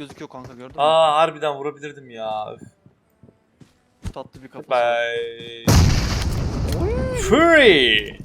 gözüküyor kanka gördün mü? Aa harbiden vurabilirdim ya. Öf. Tatlı bir kafası. var. Bye. Fury.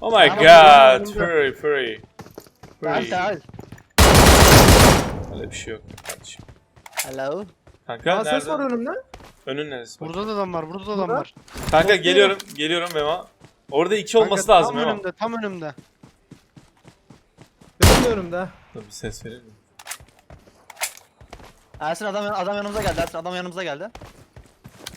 Oh my Tamam, god. buldum. Fury, Fury. Fury. gel. Öyle bir şey yok kardeşim. Hello. Kanka Aa, ses var önümde. Önün neresi? bak? Burada da adam var, burada da adam Burada. var. Kanka geliyorum, geliyorum Memo. Orada iki olması Kanka, lazım Tam önümde, tam önümde. Benim de önümde. Dur bir ses verir mi? Ersin adam adam yanımıza geldi. Ersin adam yanımıza geldi.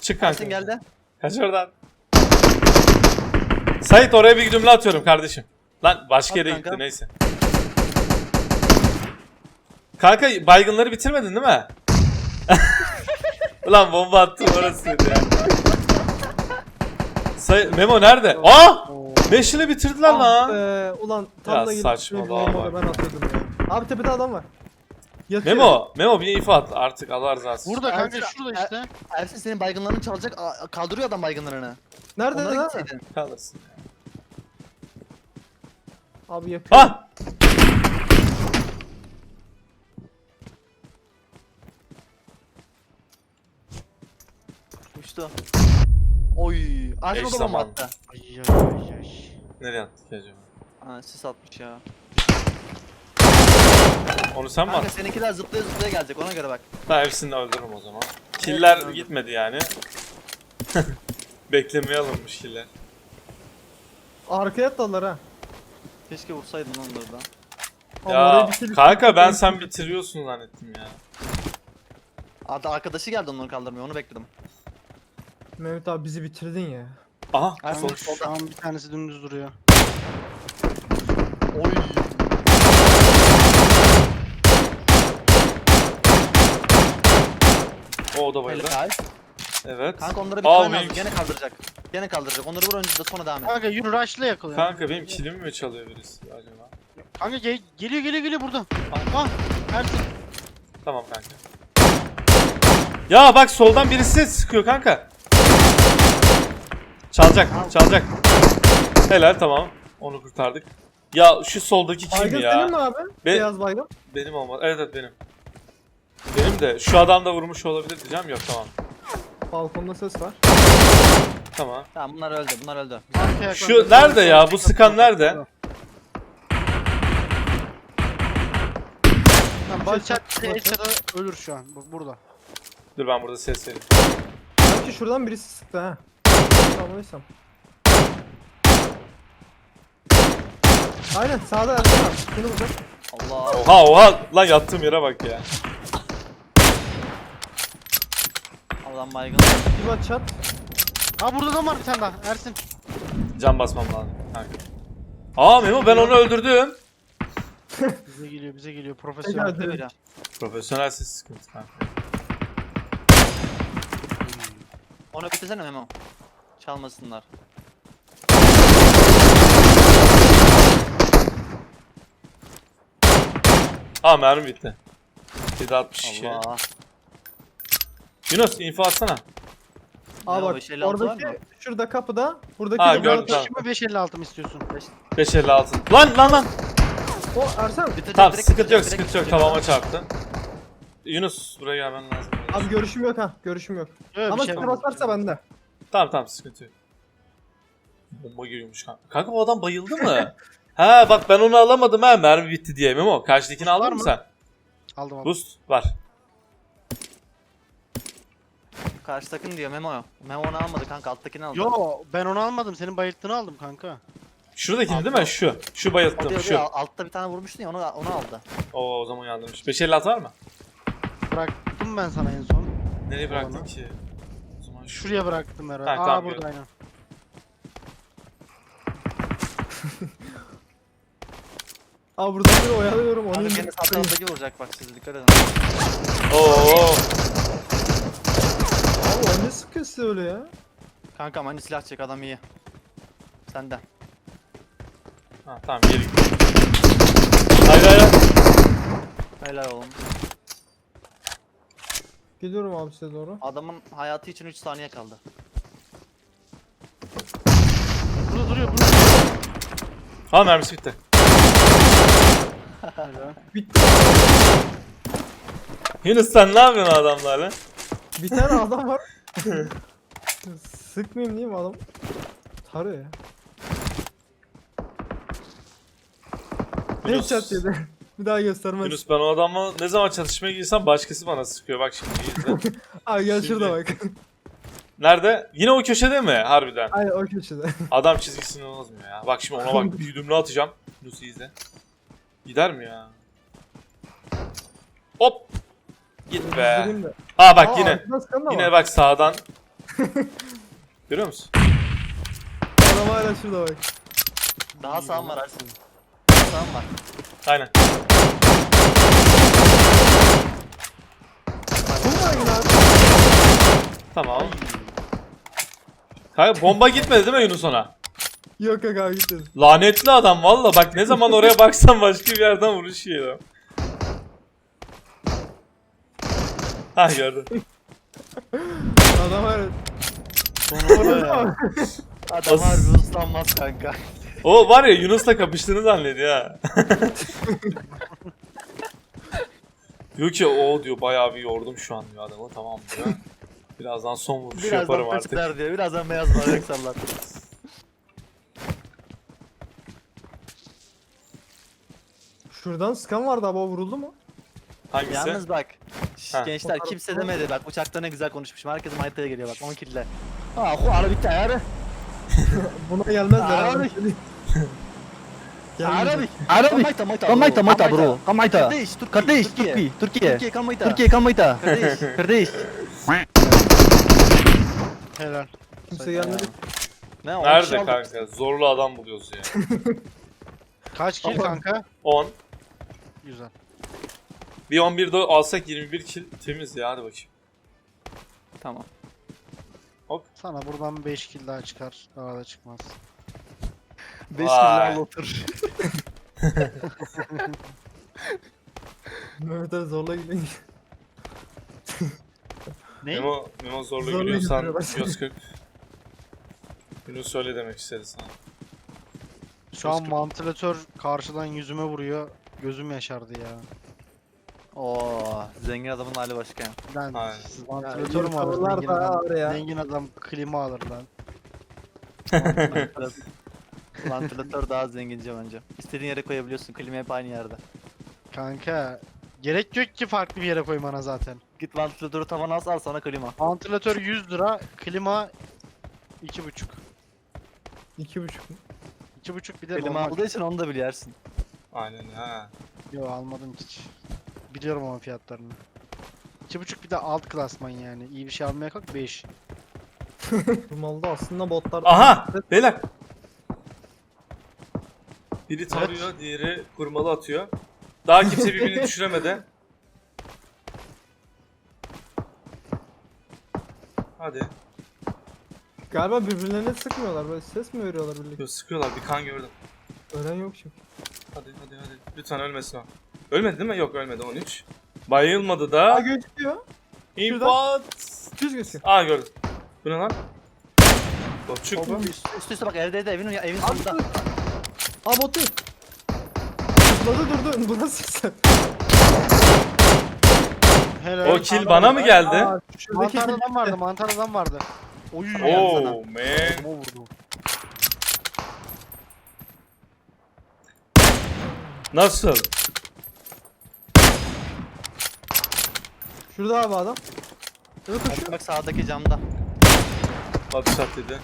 Çık kanka. Ersin geldi. Kaç oradan. Sait oraya bir güdümlü atıyorum kardeşim. Lan başka At yere kanka. gitti neyse. Kanka baygınları bitirmedin değil mi? Ulan bomba attım orasıydı ya. Say Memo nerede? Aa! Beşini bitirdiler Ah lan. be, ulan tam Ya da saçmalama bak. Ben atladım ya. Abi tepede adam var. Yakıyor. Memo, Memo bir info at artık Allah razı olsun. Burada kanka Ersin- şurada işte. Ersin senin baygınlarını çalacak. Kaldırıyor adam baygınlarını. Nerede Onlara lan? gitseydin. Kalırsın. Abi yakıyor. Ha! Uçtu. Oy. Ersin Eş o da bomba zamanlı. attı. Ay ay ay ay. Nereye attık acaba? Ha sis atmış ya. Onu sen mi Kanka attın? seninkiler zıplaya zıplaya gelecek ona göre bak. Ben hepsini öldürürüm o zaman. Killer öldür. gitmedi yani. Beklemeye alınmış killer. Arkaya atladılar ha. Keşke vursaydın onları da. Ya oraya bir kanka ben sen bitiriyorsun zannettim ya. Hatta arkadaşı geldi onları kaldırmıyor onu bekledim. Mehmet abi bizi bitirdin ya. Aha Ersin sol. Şu an bir tanesi dümdüz duruyor. Oy. O, o da bayıldı. Helal. Evet. Kanka onları bir Aa, tane lazım. benim- Gene kaldıracak. Gene kaldıracak. Onları vur önce de sonra devam et. Kanka yürü rush'la yakalıyor. Kanka benim kilimi mi çalıyor birisi acaba? Kanka gel- geliyor geliyor geliyor burada. Ah Ersin. Tamam kanka. Ya bak soldan birisi sıkıyor kanka. Çalacak, çalacak. Helal tamam. Onu kurtardık. Ya şu soldaki kim Baygın ya? senin mi abi? Be- Beyaz baygın. Benim olmaz. Evet evet benim. Benim de şu adam da vurmuş olabilir diyeceğim. Yok tamam. Balkonda ses var. Tamam. Tamam bunlar öldü. Bunlar öldü. Arkaya Şu nerede ya? Bu sıkan nerede? Tamam, bak. Eşya'da ölür şu an. Bak burada. Dur ben burada ses vereyim. Sanki şuradan birisi sıktı ha. Tamamlaysam. Aynen sağda abi. Seni vuracak. Allah. Oha oha lan yattığım yere bak ya. Adam baygın. Bir bak çat. Ha burada da var bir tane daha. Ersin. Can basmam lazım. Kanka. Aa Memo ben onu öldürdüm. Bize geliyor bize geliyor. Helal Profesyonel. direkt. Böyle. Profesyonel ses sıkıntı kanka. Onu bitirsene Memo. Çalmasınlar. Aa mermi bitti. 762. Allah. Yunus info atsana. Aa Ne o, bak 556 var mı? oradaki şurada kapıda. Buradaki de gördüm, tamam. Şimdi 556 mı istiyorsun? 556. Lan lan lan. O. Bitirecek, Tamam direkt sıkıntı yok sıkıntı yok. Tavama çarptı. Yunus buraya gelmen lazım. Abi görüşüm yok ha. Görüşüm yok. Ama bir şey size basarsa bende. Tamam tamam sıkıntı yok. Bomba giriyormuş kanka. Kanka o adam bayıldı mı? ha bak ben onu alamadım ha mermi bitti diye Memo. Karşıdakini aldın mı mı? sen? Aldım aldım. Boost var. Karşı takım diyor Memo. Memo onu almadı kanka alttakini aldı. Yo ben onu almadım. Senin bayılttığını aldım kanka. Şuradakini değil mi? Şu. Şu O bayılttım diyor, şu. diyor, altta bir tane vurmuştun ya onu, onu aldı. Oo o zaman yandırmış. 556 var mı? Bıraktım ben sana en son. Nereye bıraktın Tamam. ki? O zaman şu. Şuraya bıraktım herhalde. Ha, Aa tamam, burada aynen. Abi burada bir oyalıyorum onu Kanka kendi sağ taraftaki vuracak bak siz dikkat edin. Oo. O ne sıkıyor size öyle ya? Kanka hani silah çek adam iyi. Sende. Ha tamam git. Hayır hayır. Helal oğlum. Geliyorum abi size doğru. Adamın hayatı için 3 saniye kaldı. Burada duruyor burada. Ha mermisi bitti. Bitti. Yunus sen ne yapıyorsun adamlarla? Bir tane adam var. Sıkmayayım diyeyim adam. Tarıyor ya. Yunus, Headshot yedi. Bir daha göstermez. Yunus ben o adamla ne zaman çatışmaya girsem başkası bana sıkıyor. Bak şimdi izle. Abi gel şurada bak. Nerede? Yine o köşede mi? Harbiden. Aynen o köşede. Adam çizgisini bozmuyor ya. Bak şimdi ona bak. Bir güdümlü atacağım. Yunus'u izle. Gider mi ya? Hop. Git be. Ha bak Aa, yine. da Yine var. bak sağdan. Görüyor musun? Adam hala şurada bak. Daha sağım var Ersin. Daha sağım var. Aynen. Tamam. Kanka bomba gitmedi değil mi Yunus ona? Yok yok abi gitmedi. Lanetli adam valla bak ne zaman oraya baksam başka bir yerden vuruş yiyor. Ha gördüm. Adam hala. Sonunda ya. Adam As- harbi kanka. O var ya Yunus'la kapıştığını zannediyor ha. diyor ki o diyor bayağı bir yordum şu an diyor adamı tamam diyor. Birazdan son vuruşu yaparım Birazdan artık. peçeler diyor. Birazdan beyaz bayrak sallar. Şuradan sıkan vardı abi o vuruldu mu? Hangisi? Yalnız bak. Şş, Ha. gençler kimse demedi bak uçakta ne güzel konuşmuşum. Herkes haritaya geliyor bak 10 kille. Ha hu arabi tayarı. Buna gelmezler Arabi. abi. Arabi. Gelmeyecek. Arabi. Kamayta mayta bro. Kamayta. Kardeş Türkiye. Kardeş Türkiye. Türkiye. Türkiye. Türkiye kamayta. Türkiye kamayta. Kardeş. Kardeş. Helal. Kimse gelmedi. Ne on Nerede aldık. kanka? Zorlu adam buluyoruz ya. Kaç kill Ama- kanka? 10. Güzel. Bir 11 de alsak 21 kill temiz ya hadi bakayım. Tamam. Sana buradan 5 kill daha çıkar. Daha da çıkmaz. 5 Vay. al otur. Mehmet Ali zorla gidiyor. Ne? Memo, Memo zorlu Zorla gülüyorsan gidiyorlar. 140. Yunus öyle demek istedi sana. Şu an vantilatör karşıdan yüzüme vuruyor. Gözüm yaşardı ya. Oo, zengin adamın hali başka. Lan Aynen. vantilatör mü alır zengin da adam? var ya. Zengin adam klima alır lan. Vantilatör daha zengince bence. İstediğin yere koyabiliyorsun. Klima hep aynı yerde. Kanka gerek yok ki farklı bir yere koymana zaten. Git vantilatörü tavana as al sana klima. Vantilatör 100 lira, klima 2,5. İki buçuk. 2,5 bir de Klima normal. aldığı için onu da biliyorsun. Aynen ha. Yo almadım hiç. Biliyorum ama fiyatlarını. 2,5 bir de alt klasman yani. İyi bir şey almaya kalk 5. Bu malda aslında botlar. Aha! Beyler! Biri tarıyor, diğeri kurmalı atıyor. Daha kimse birbirini düşüremedi. Hadi. Galiba birbirlerine sıkmıyorlar. Böyle ses mi veriyorlar birlikte? Yo, sıkıyorlar, bir kan gördüm. Ölen yok çünkü. Hadi hadi hadi. Lütfen ölmesin o. Ölmedi değil mi? Yok ölmedi 13. Bayılmadı Aa da. gözüküyor. İmpat. Düz gözüküyor. Aa gördüm. Bu ne lan? Botçuk. Oğlum üst, üst üste bak evde evde evin evin sonunda. Aa bot değil. Zıpladı durdu. Bu nasıl sen? Helal. O kill bana mı geldi? Aa, şuradaki Mantar adam vardı, mantar adam vardı. Oy. Oh sana. man. Kafama vurdu. Nasıl? Şurada abi adam. Bak, koşuyor. bak sağdaki camda. Atışat dedi.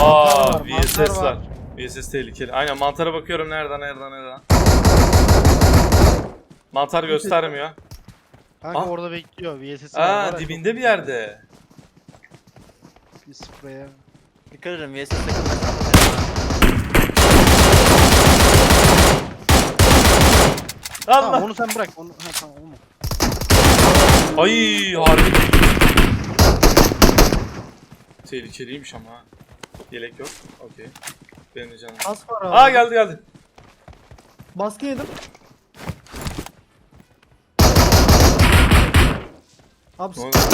Aa, var, mantar VSS var. var. VSS tehlikeli. Aynen mantara bakıyorum nereden nereden nereden. Mantar göstermiyor. Kanka Ah. orada bekliyor. VSS'i var. var Aa dibinde bir yerde. Bir spreye. Dikkat edin VSS takım mesafede. Tamam Allah. onu sen bırak. Onu, ha, tamam onu. Ay harbi. Tehlikeliymiş ama. Yelek yok. Okey. Benim de canım. Pas var abi. Aa geldi geldi. Baskı yedim. Abi Ne oldu?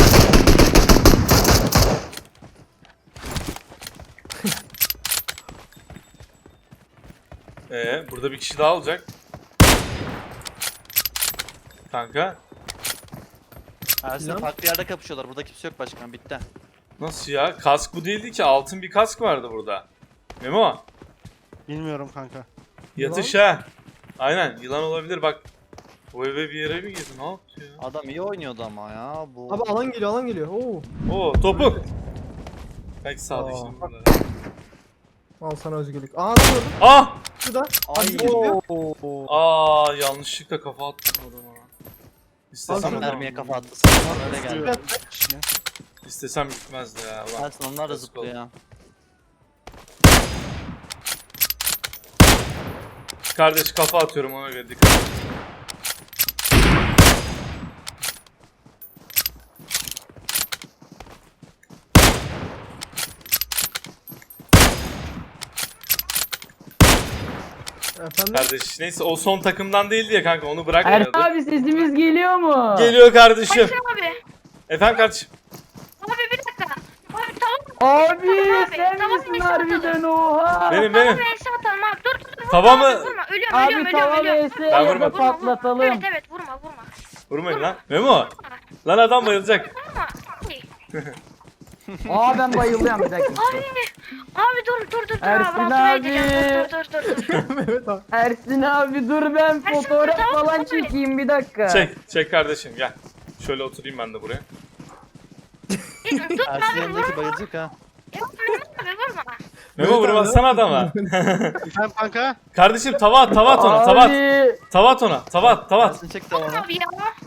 Ee, burada bir kişi daha olacak. Kanka. Ersin Lan. farklı yerde kapışıyorlar. Burada kimse yok başkan. Bitti. Nasıl ya? Kask bu değildi ki. Altın bir kask vardı burada. Memo. Bilmiyorum kanka. Yatış ha. Aynen yılan olabilir bak. Bu eve bir yere mi girdi? Ne yaptı ya? Adam iyi oynuyordu ama ya. Bu Abi alan geliyor alan geliyor. Oo. Oo topuk. Belki sağ Aa. dışında bunları. Al sana özgürlük. Aa gördüm. Ah! Şurada. Ay. Aa yanlışlıkla kafa attım adama. İstesem, Adam- mermiye kafa attı. Sana öyle geldi. istesem gitmezdi ya. Ulan. Ersin onlar da zıplıyor ya. Kardeş kafa atıyorum ona göre dikkat et. Efendim? Kardeş neyse o son takımdan değildi ya kanka onu Ersin bırakmayalım. abi sesimiz geliyor mu? Geliyor kardeşim. Abi, Efendim kardeşim. abi bir dakika. Abi tamam. Abi Abi, sen tamam, misin harbiden oha? Benim Tamam benim. ben size atalım abi. Dur dur Vurma mı? Vurma. Ölüyorum Abi ölüyorum ölüyorum. vs Ben Vurma, vurma, vurma. patlatalım. Evet evet vurma vurma. Vurmayın lan. Memo. Lan adam bayılacak. Vurma. Aa ben bayılıyorum bir dakika. Abi, abi dur dur dur dur Ersin abi altıma abi. edeceğim. Dur dur dur dur. evet abi. Ersin abi dur ben fotoğraf tamam, falan tamam. çekeyim bir dakika. Çek. Çek kardeşim gel. Şöyle oturayım ben de buraya. dur Ersin abi yanındaki vurma. bayılacak ha. Abi vurma. Memo Evet abi. vurmasana adama. Efendim kanka. Kardeşim tava at tava at ona tava at. Abi. Tava at ona tava at tava at. Ersin çek de onu. Abi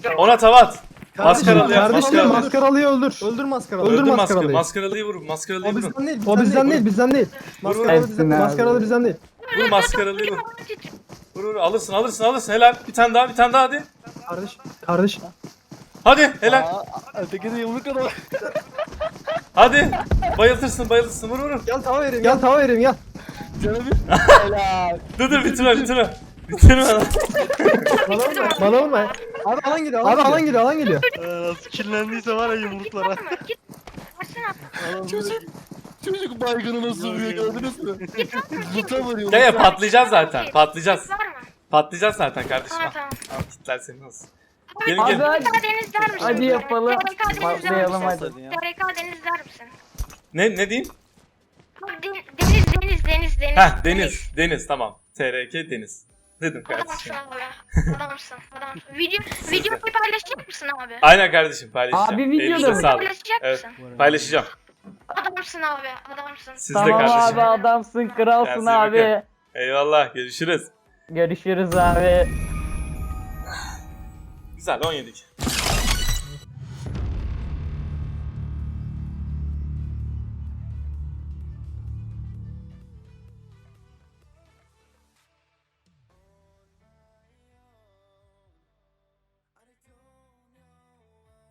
ya. Ona tava at. Kardeşim, Maskaralı yap, kardeşim maskaralı. maskaralıyı öldür. Öldür maskaralıyı. Öldür, Öldür maskaralı. maskaralıyı. Maskaralıyı vur. Maskaralıyı O vurun. bizden değil. O bizden değil. Bizden değil. Maskaralı bizden, maskaralı bizden değil. Vur maskaralıyı vur. Vur vur alırsın alırsın alırsın helal. Bir tane daha bir tane daha hadi. Kardeş. Kardeş. Hadi helal. Öteki de yumruk adam. Hadi. Bayıltırsın bayıltırsın vur vur. Gel tava vereyim. Gel tava vereyim gel. Helal. Dur dur bitirme bitirme. Bitirme lan. Bana vurma. Bana vurma. Abi alan gidiyor. Abi alan gidiyor. Alan gidiyor. Nasıl kirlendiyse var ya yumruklara. Git. Ersin abi. Çocuk. Çocuk baygını nasıl vuruyor gördünüz mü? Luta vuruyor. Ya ya patlayacağız zaten. Patlayacağız. Var mı? Patlayacağız zaten kardeşim. Tamam Al tamam. al kitler senin olsun. Abi, Gelin, abi, gelin. TRK Deniz der misin? Hadi yapalım. TRK Deniz der Patlayalım misin? hadi. TRK Deniz der misin? Ne ne diyeyim? Abi den- Deniz deniz deniz deniz. Heh deniz. Deniz tamam. TRK deniz. Dedim kardeşim. Adamsın abi. Adamsın. Video, videoyu paylaşacak mısın abi? Aynen kardeşim paylaşacağım. Abi videoda Elinize mı? Paylaşacak Evet mısın? paylaşacağım. Adamsın abi. Adamsın. Siz de Tamam kardeşim. abi adamsın kralsın abi. bakın. Eyvallah görüşürüz. Görüşürüz abi. Güzel 17.